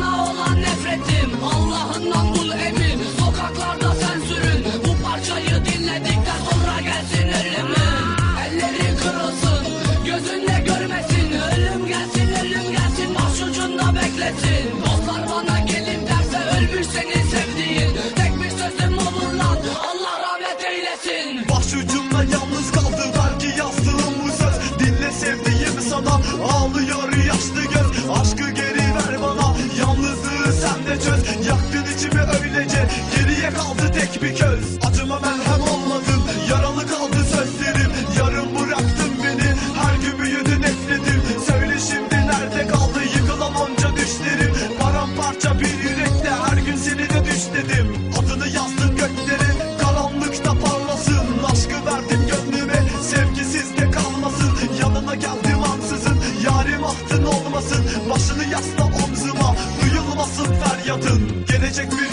Sana olan nefretim Allah'ından bul bir köz. Acıma merhem olmadın yaralı kaldı sözlerim. Yarım bıraktın beni her gün büyüdü nefretim Söyle şimdi nerede kaldı yıkılan onca düşlerim? Paramparça bir yürekte her gün seni de düş dedim Adını yazdım göklere karanlıkta parlasın. Aşkı verdim gönlüme sevgisiz de kalmasın. Yanına geldim ansızın yarim ahtın olmasın. Başını yasla omzuma duyulmasın feryatın. Gelecek bir